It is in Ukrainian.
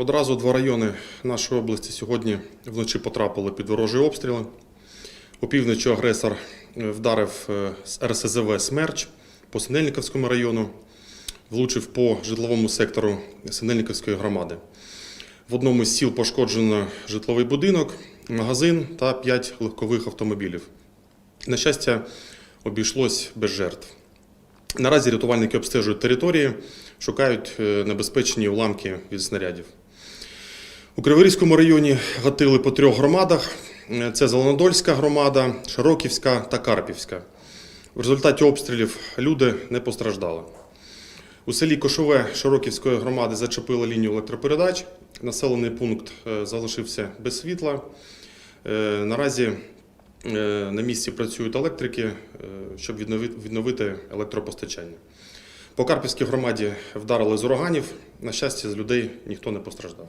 Одразу два райони нашої області сьогодні вночі потрапили під ворожі обстріли. Опівночі агресор е, вдарив е, з РСЗВ Смерч по Синельниковському району, влучив по житловому сектору Синельниковської громади. В одному з сіл пошкоджено житловий будинок, магазин та 5 легкових автомобілів. На щастя, обійшлось без жертв. Наразі рятувальники обстежують території, шукають е, небезпечні уламки від снарядів. У Криворізькому районі гатили по трьох громадах: це Зеленодольська громада, Широківська та Карпівська. В результаті обстрілів люди не постраждали. У селі Кошове Широківської громади зачепили лінію електропередач. Населений пункт е, залишився без світла. Е, Наразі е, на місці працюють електрики, щоб відновити електропостачання. По Карпівській громаді вдарили з ураганів. На щастя, з людей ніхто не постраждав.